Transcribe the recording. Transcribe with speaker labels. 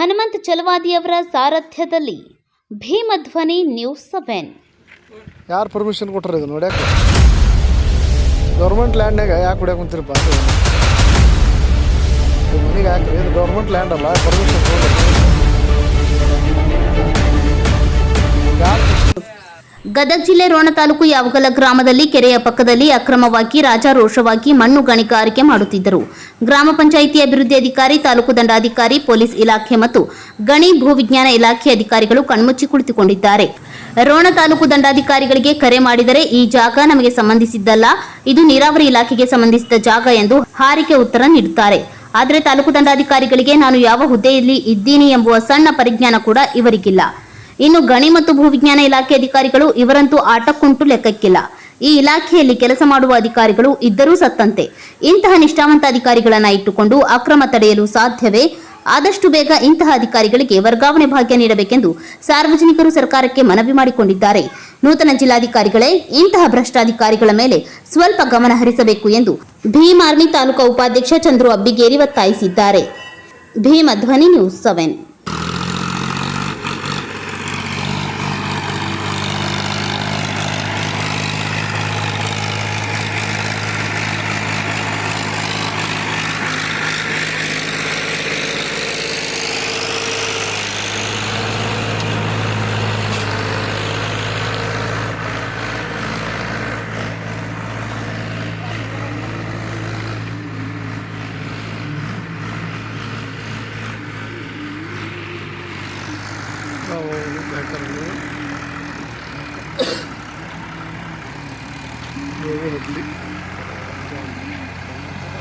Speaker 1: ಹನುಮಂತ್ ಚಲವಾದಿಯವರ ಸಾರಥ್ಯದಲ್ಲಿ ಭೀಮಧ್ವನಿ news seven.
Speaker 2: ಯಾರು ಪರ್ಮಿಷನ್ ಕೊಟ್ಟರೆ ಇದು ನೋಡ್ಯಾಕ? ಗೌರ್ಮೆಂಟ್ ಲ್ಯಾಂಡ್ನಾಗ ಯಾಕೆ ಕುಡಿಯಾಕ ಕುಂತಿರಪ್ಪ ಮನೆಗೆ ಹಾಕ್ರಿ, ಇದು ಗೌರ್ಮೆಂಟ್ ಲ್ಯಾಂಡ್ ಅಲ್ಲ ಪರ್ಮಿಷನ್ ಯಾರು
Speaker 1: ಗದಗ ಜಿಲ್ಲೆ ರೋಣ ತಾಲೂಕು ಯಾವಗಲ ಗ್ರಾಮದಲ್ಲಿ, ಕೆರೆಯ ಪಕ್ಕದಲ್ಲಿ ಅಕ್ರಮವಾಗಿ ರಾಜಾರೋಷವಾಗಿ ಮಣ್ಣು ಗಣಿಗಾರಿಕೆ ಮಾಡುತ್ತಿದ್ದರು. ಗ್ರಾಮ ಪಂಚಾಯಿತಿ ಅಭಿವೃದ್ಧಿ ಅಧಿಕಾರಿ, ತಾಲೂಕು ದಂಡಾಧಿಕಾರಿ, ಪೊಲೀಸ್ ಇಲಾಖೆ ಮತ್ತು ಗಣಿ ಭೂವಿಜ್ಞಾನ ಇಲಾಖೆ ಅಧಿಕಾರಿಗಳು ಕಣ್ಮುಚ್ಚಿ ಕುಳಿತುಕೊಂಡಿದ್ದಾರೆ. ರೋಣ ತಾಲೂಕು ದಂಡಾಧಿಕಾರಿಗಳಿಗೆ ಕರೆ ಮಾಡಿದರೆ ಈ ಜಾಗ ನಮಗೆ ಸಂಬಂಧಿಸಿದ್ದಲ್ಲ, ಇದು ನೀರಾವರಿ ಇಲಾಖೆಗೆ ಸಂಬಂಧಿಸಿದ ಜಾಗ ಎಂದು ಹಾರಿಕೆ ಉತ್ತರ ನೀಡುತ್ತಾರೆ. ಆದರೆ ತಾಲೂಕು ದಂಡಾಧಿಕಾರಿಗಳಿಗೆ ನಾನು ಯಾವ ಹುದ್ದೆಯಲ್ಲಿ ಇದ್ದೀನಿ ಎಂಬುವ ಸಣ್ಣ ಪರಿಜ್ಞಾನ ಕೂಡ ಇವರಿಗಿಲ್ಲ. ಇನ್ನು ಗಣಿ ಮತ್ತು ಭೂವಿಜ್ಞಾನ ಇಲಾಖೆ ಅಧಿಕಾರಿಗಳು ಇವರಂತೂ ಆಟಕ್ಕುಂಟು ಲೆಕ್ಕಕ್ಕಿಲ್ಲ. ಈ ಇಲಾಖೆಯಲ್ಲಿ ಕೆಲಸ ಮಾಡುವ ಅಧಿಕಾರಿಗಳು ಇದ್ದರೂ ಸತ್ತಂತೆ. ಇಂತಹ ನಿಷ್ಠಾವಂತ ಅಧಿಕಾರಿಗಳನ್ನ ಇಟ್ಟುಕೊಂಡು ಅಕ್ರಮ ತಡೆಯಲು ಸಾಧ್ಯವೇ? ಆದಷ್ಟು ಬೇಗ ಇಂತಹ ಅಧಿಕಾರಿಗಳಿಗೆ ವರ್ಗಾವಣೆ ಭಾಗ್ಯ ನೀಡಬೇಕೆಂದು ಸಾರ್ವಜನಿಕರು ಸರ್ಕಾರಕ್ಕೆ ಮನವಿ ಮಾಡಿಕೊಂಡಿದ್ದಾರೆ. ನೂತನ ಜಿಲ್ಲಾಧಿಕಾರಿಗಳೇ, ಇಂತಹ ಭ್ರಷ್ಟಾಧಿಕಾರಿಗಳ ಮೇಲೆ ಸ್ವಲ್ಪ ಗಮನ ಹರಿಸಬೇಕು ಎಂದು ಭೀಮ್ ಆರ್ಮಿ ತಾಲೂಕಾ ಉಪಾಧ್ಯಕ್ಷ ಚಂದ್ರು ಅಬ್ಬಿಗೇರಿ ಒತ್ತಾಯಿಸಿದ್ದಾರೆ. Bheemadhwani news seven.
Speaker 2: Bravo oğlum Berkan oğlum. Doğru